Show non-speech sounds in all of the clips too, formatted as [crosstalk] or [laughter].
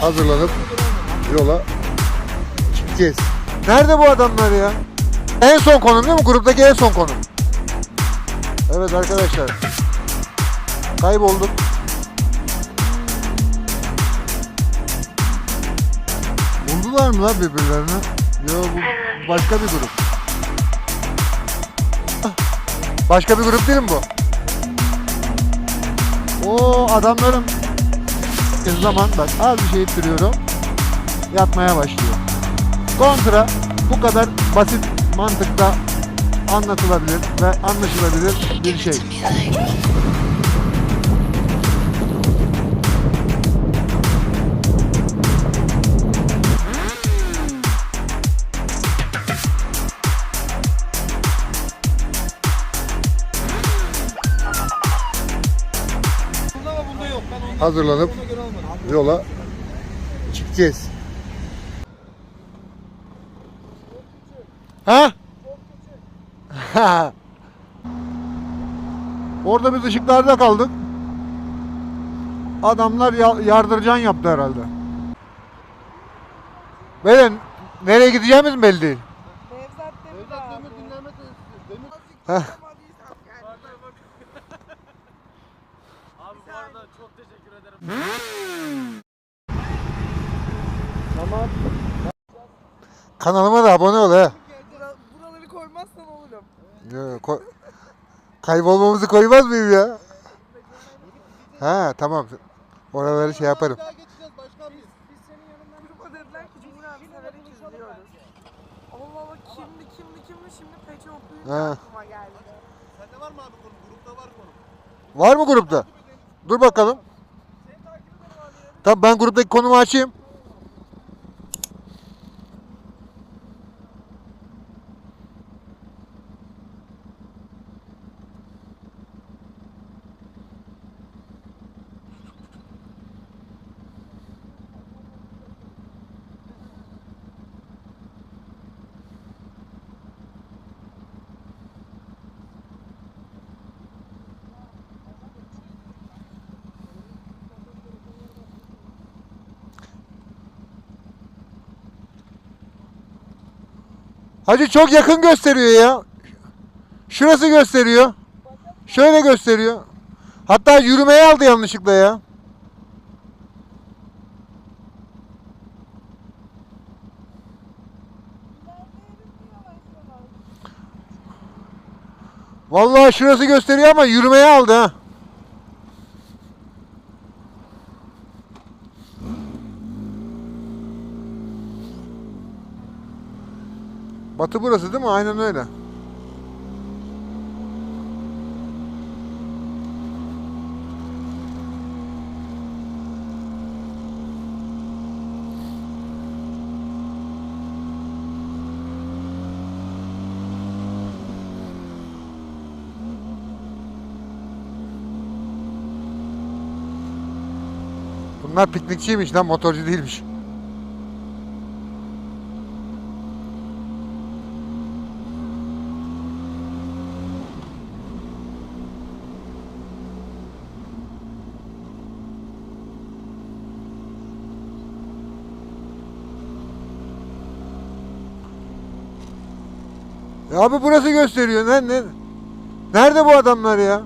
hazırlanıp yola gideceğiz. Nerede bu adamlar ya? En son konum değil mi? Gruptaki en son konum. Evet arkadaşlar. Kaybolduk. Buldular mı lan birbirlerini? Yo bu başka bir grup. Başka bir grup değil mi bu? O adamların bir zaman bak az bir şey ittiriyorum. Yatmaya başlıyor. Kontra bu kadar basit mantıkta anlatılabilir ve anlaşılabilir bir şey. Hazırlanıp yola çıkacağız. Ha? [laughs] Orada biz ışıklarda kaldık. Adamlar ya- yardırcan yaptı herhalde. Böyle nereye gideceğimiz mi belli değil. Nevzat Demir abi. Heh. Yapamadıysak yani. Çok teşekkür ederim. Kanalıma da abone ol he. Bura- Buraları koymazsan olurum. Ya, ko- kaybolmamızı koymaz mıyım ya? Ha tamam. Oraları şey yaparım. Biz senin yanından gruba dediler ki Cumhur abi severek izliyoruz. Allah Allah kimdi kimdi kimdi şimdi peçe okuyunca Ha. aklıma geldi. Sende var mı abi konu? Grupta var konu. Var mı grupta? Dur bakalım. Tamam ben gruptaki konumu açayım. Hacı çok yakın gösteriyor ya. Şurası gösteriyor. Şöyle gösteriyor. Hatta yürümeye aldı yanlışlıkla ya. Vallahi şurası gösteriyor ama yürümeye aldı ha. Batı burası değil mi? Aynen öyle. Bunlar piknikçiymiş lan motorcu değilmiş. Ya abi burası gösteriyor. Ne, ne? Nerede bu adamlar ya?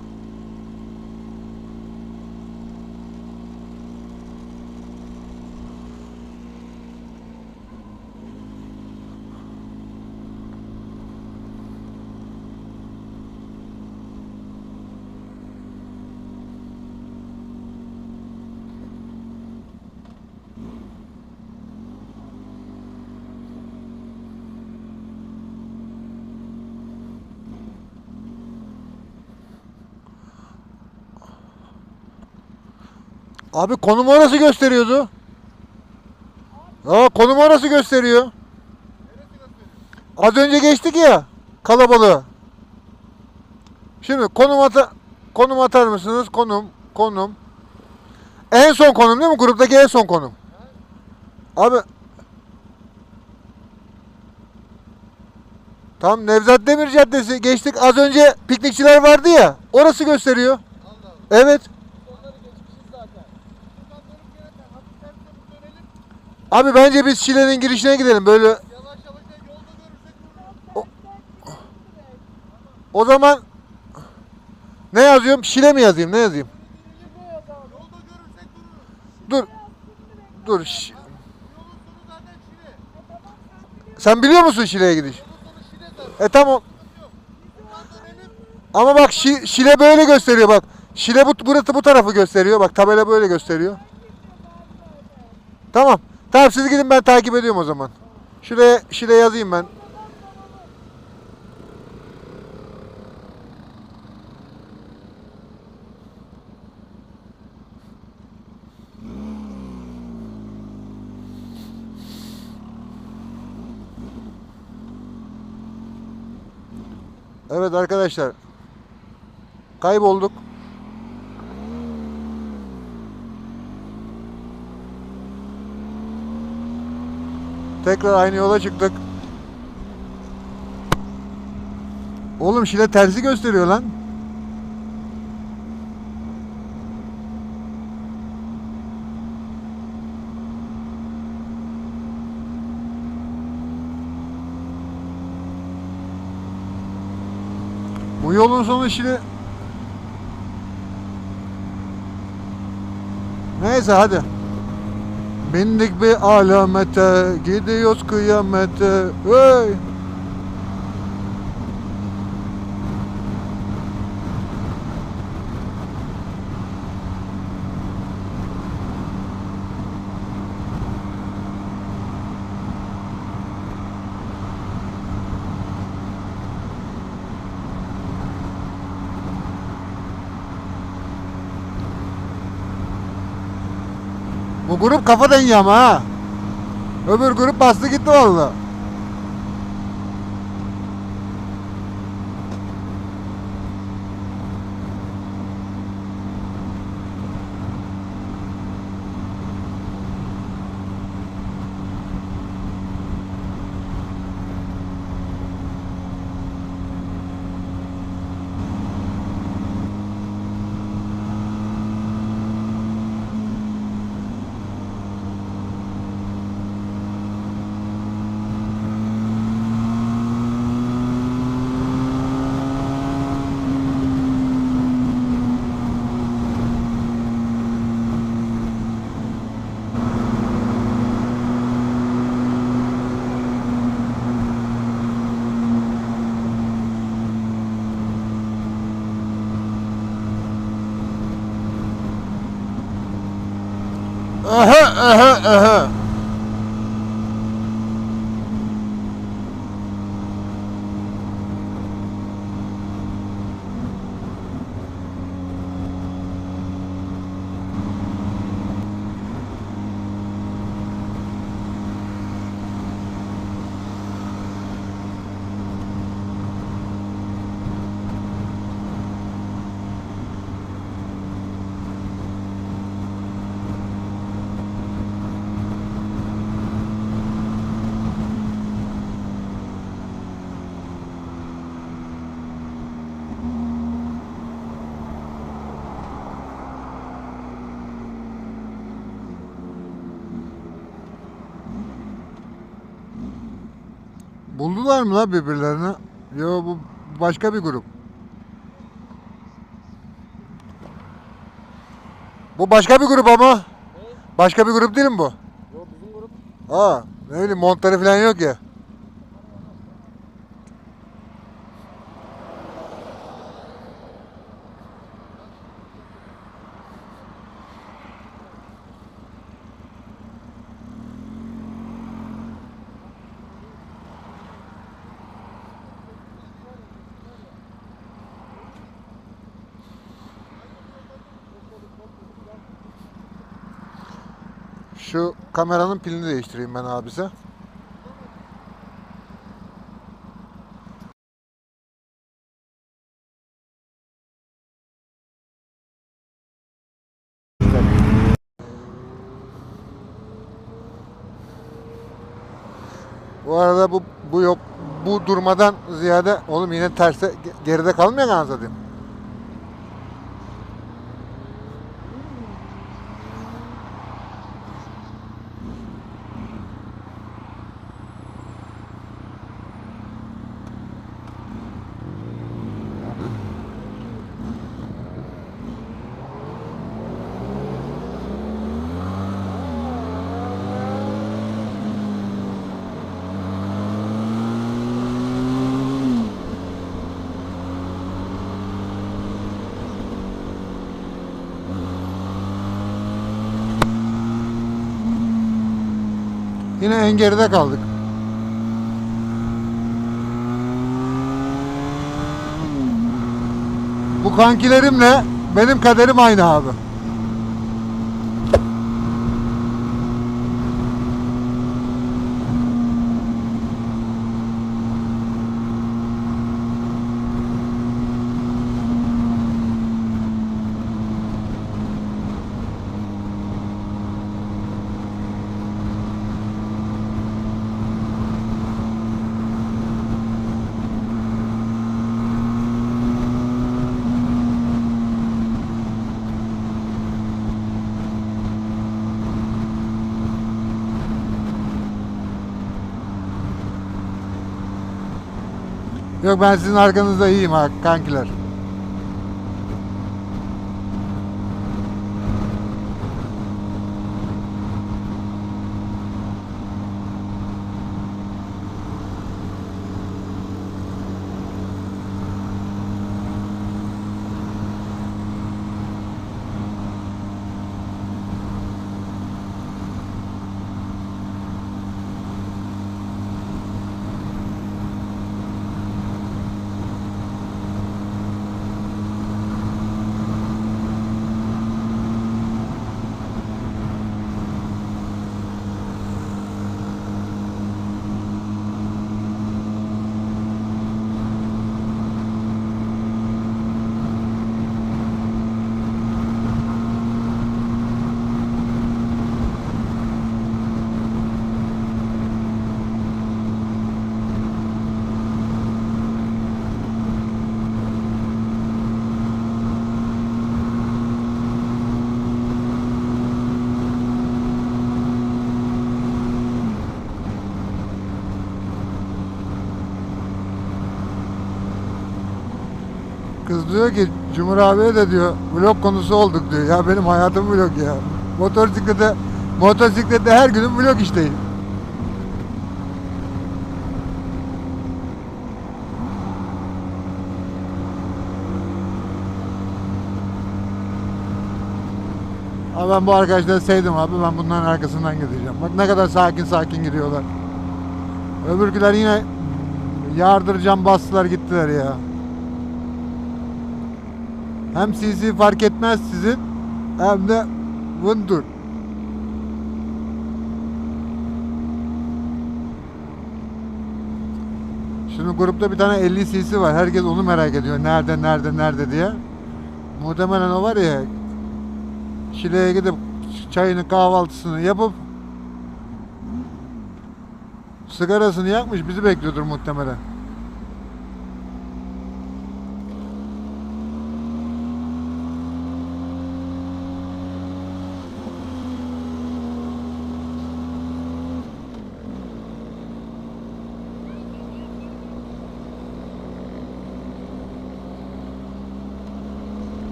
Abi konum orası gösteriyordu. Aa konum orası gösteriyor. Az önce geçtik ya kalabalığı. Şimdi konum ata konum atar mısınız? Konum, konum. En son konum değil mi? Gruptaki en son konum. Abi Tam Nevzat Demir Caddesi geçtik. Az önce piknikçiler vardı ya. Orası gösteriyor. Evet. Onları geçmişiz zaten. Buradan dönüp gelirken hafif Abi bence biz Şile'nin girişine gidelim. Böyle o zaman ne yazıyorum? Şile mi yazayım? Ne yazayım? Dur. Dur. Sen biliyor musun Şile'ye gidiş? E tamam. Ama bak Şi- Şile böyle gösteriyor bak. Şile bu burası bu tarafı gösteriyor. Bak tabela böyle gösteriyor. Tamam. Tamam siz gidin ben takip ediyorum o zaman. Şuraya Şile yazayım ben. Evet arkadaşlar. Kaybolduk. Tekrar aynı yola çıktık. Oğlum Şile tersi gösteriyor lan. Bu yolun sonu Şile... Neyse hadi. Bindik bir alamete, gidiyoruz kıyamete. Hey! Grup kafa dengi ama ha. Öbür grup bastı gitti valla. uh-huh, uh-huh. Buldular mı la birbirlerini? Yo bu başka bir grup. Bu başka bir grup ama. Başka bir grup değil mi bu? Yok bizim grup. Aa, ne bileyim montları falan yok ya. Şu kameranın pilini değiştireyim ben abise. Bu arada bu bu yok bu durmadan ziyade oğlum yine terse ge- geride kalmıyor anasını satayım. Yine en geride kaldık. Bu kankilerimle benim kaderim aynı abi. Yok ben sizin arkanızda iyiyim ha kankiler. Diyor ki Cumhur abiye de diyor vlog konusu olduk diyor. Ya benim hayatım vlog ya. Motosiklete motosiklette her günüm vlog işteyim. Abi ben bu arkadaşları sevdim abi. Ben bunların arkasından gideceğim. Bak ne kadar sakin sakin gidiyorlar. Öbürküler yine yardıracağım bastılar gittiler ya. Hem CC fark etmez sizin hem de Vundur. Şimdi grupta bir tane 50 cc var. Herkes onu merak ediyor. Nerede, nerede, nerede diye. Muhtemelen o var ya Şile'ye gidip çayını kahvaltısını yapıp sigarasını yakmış bizi bekliyordur muhtemelen.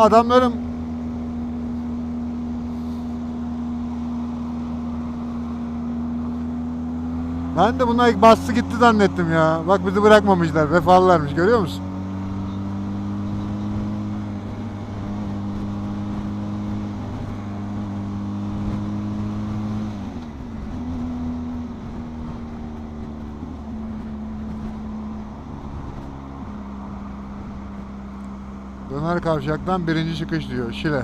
O adamlarım Ben de buna ilk bastı gitti zannettim ya. Bak bizi bırakmamışlar. Vefalılarmış görüyor musun? Döner kavşaktan birinci çıkış diyor Şile.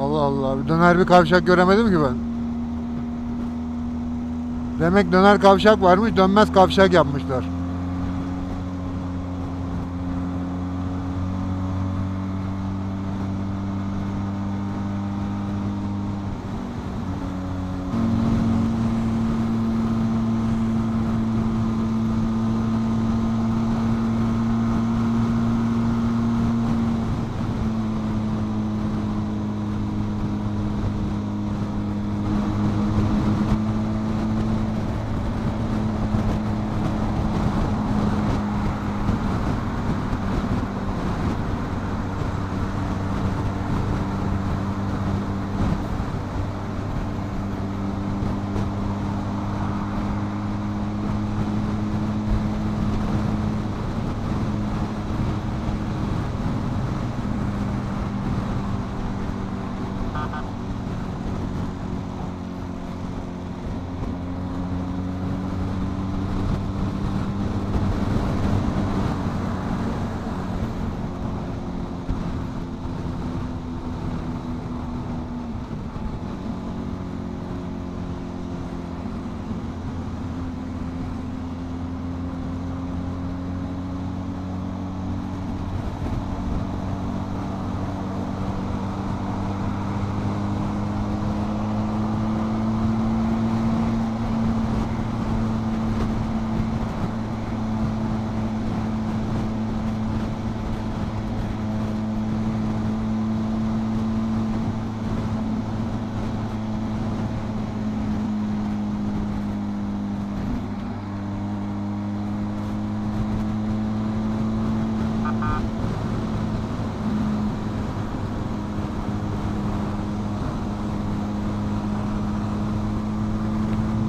Allah Allah. Döner bir kavşak göremedim ki ben. Demek döner kavşak varmış, dönmez kavşak yapmışlar.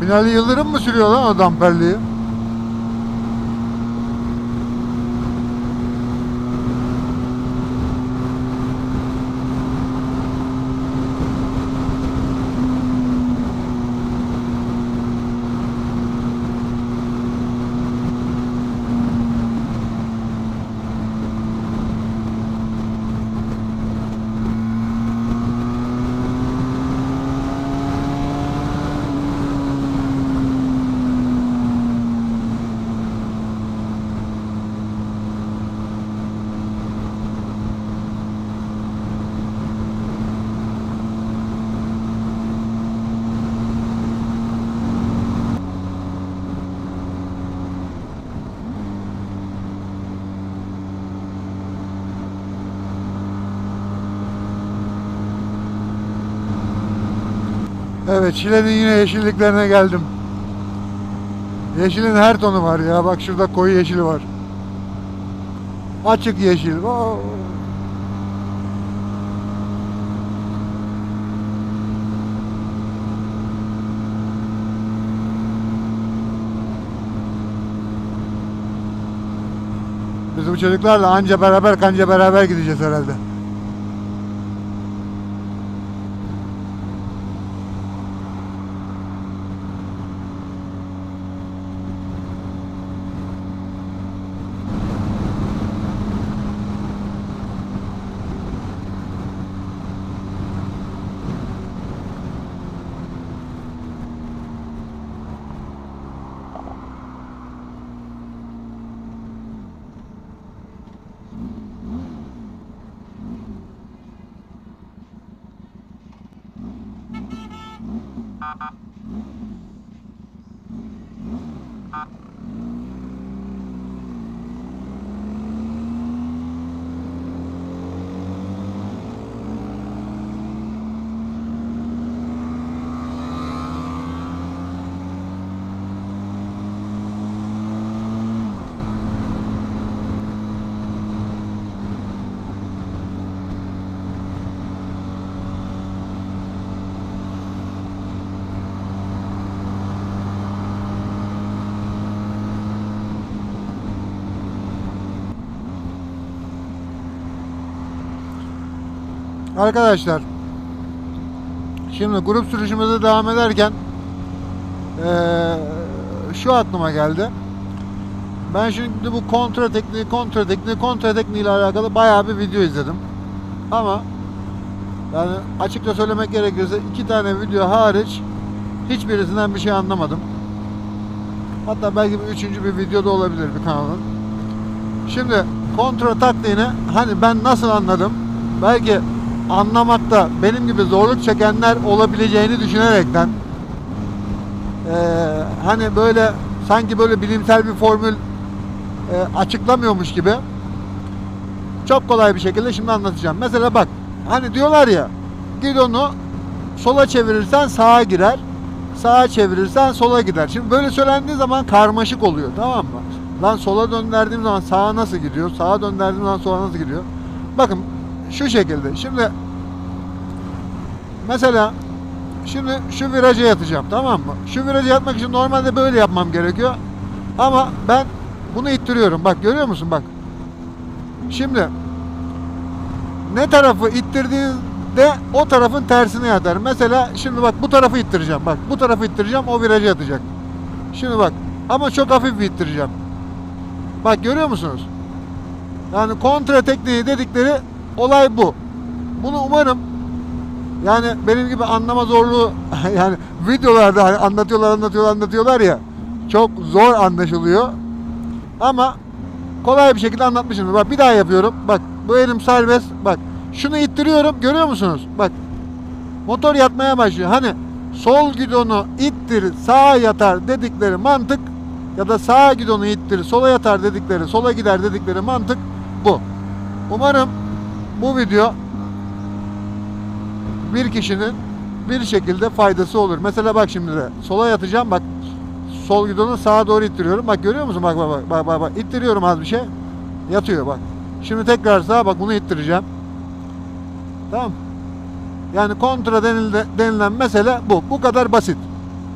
Binali Yıldırım mı sürüyor lan o damperliği? Evet Şile'nin yine yeşilliklerine geldim. Yeşilin her tonu var ya. Bak şurada koyu yeşili var. Açık yeşil. Oo. Biz bu çocuklarla anca beraber kanca beraber gideceğiz herhalde. Arkadaşlar şimdi grup sürüşümüze devam ederken eee, şu aklıma geldi. Ben şimdi bu kontra tekniği, kontra tekniği, kontra tekniği ile alakalı bayağı bir video izledim. Ama yani açıkça söylemek gerekirse iki tane video hariç hiçbirisinden bir şey anlamadım. Hatta belki bir üçüncü bir videoda olabilir bir kanalın. Şimdi kontra taktiğini hani ben nasıl anladım? Belki anlamakta benim gibi zorluk çekenler olabileceğini düşünerekten eee, hani böyle sanki böyle bilimsel bir formül eee, açıklamıyormuş gibi çok kolay bir şekilde şimdi anlatacağım. Mesela bak hani diyorlar ya gidonu sola çevirirsen sağa girer sağa çevirirsen sola gider. Şimdi böyle söylendiği zaman karmaşık oluyor tamam mı? Lan sola döndürdüğüm zaman sağa nasıl gidiyor? Sağa döndürdüğüm zaman sola nasıl gidiyor? Bakın şu şekilde. Şimdi mesela şimdi şu viraja yatacağım tamam mı? Şu viraja yatmak için normalde böyle yapmam gerekiyor. Ama ben bunu ittiriyorum. Bak görüyor musun? Bak. Şimdi ne tarafı ittirdiğinde o tarafın tersine yatar. Mesela şimdi bak bu tarafı ittireceğim. Bak bu tarafı ittireceğim o viraja yatacak. Şimdi bak ama çok hafif bir ittireceğim. Bak görüyor musunuz? Yani kontra tekniği dedikleri olay bu. Bunu umarım yani benim gibi anlama zorluğu [laughs] yani videolarda hani anlatıyorlar anlatıyorlar anlatıyorlar ya çok zor anlaşılıyor. Ama kolay bir şekilde anlatmışım. Bak bir daha yapıyorum. Bak bu elim serbest. Bak şunu ittiriyorum. Görüyor musunuz? Bak motor yatmaya başlıyor. Hani sol gidonu ittir sağa yatar dedikleri mantık ya da sağa gidonu ittir sola yatar dedikleri sola gider dedikleri mantık bu. Umarım bu video bir kişinin bir şekilde faydası olur. Mesela bak şimdi de sola yatacağım bak sol gidonu sağa doğru ittiriyorum. Bak görüyor musun? Bak bak bak bak bak, ittiriyorum az bir şey. Yatıyor bak. Şimdi tekrar sağa bak bunu ittireceğim. Tamam. Yani kontra denilde, denilen mesele bu. Bu kadar basit.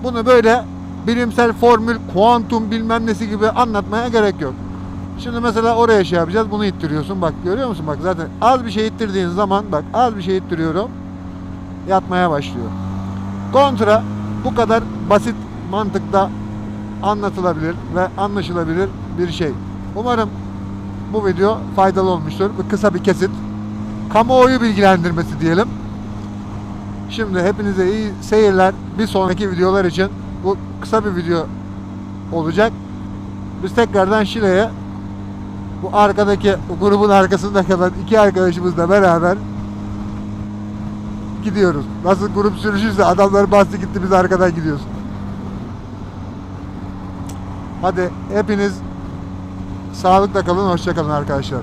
Bunu böyle bilimsel formül, kuantum bilmem nesi gibi anlatmaya gerek yok. Şimdi mesela oraya şey yapacağız. Bunu ittiriyorsun. Bak görüyor musun? Bak zaten az bir şey ittirdiğin zaman bak az bir şey ittiriyorum. Yatmaya başlıyor. Kontra bu kadar basit mantıkta anlatılabilir ve anlaşılabilir bir şey. Umarım bu video faydalı olmuştur. Bu kısa bir kesit. Kamuoyu bilgilendirmesi diyelim. Şimdi hepinize iyi seyirler. Bir sonraki videolar için bu kısa bir video olacak. Biz tekrardan Şile'ye bu arkadaki bu grubun arkasında kalan iki arkadaşımızla beraber gidiyoruz. Nasıl grup sürüşüyse adamlar bastı gitti biz arkadan gidiyoruz. Hadi hepiniz sağlıkla kalın, hoşça kalın arkadaşlar.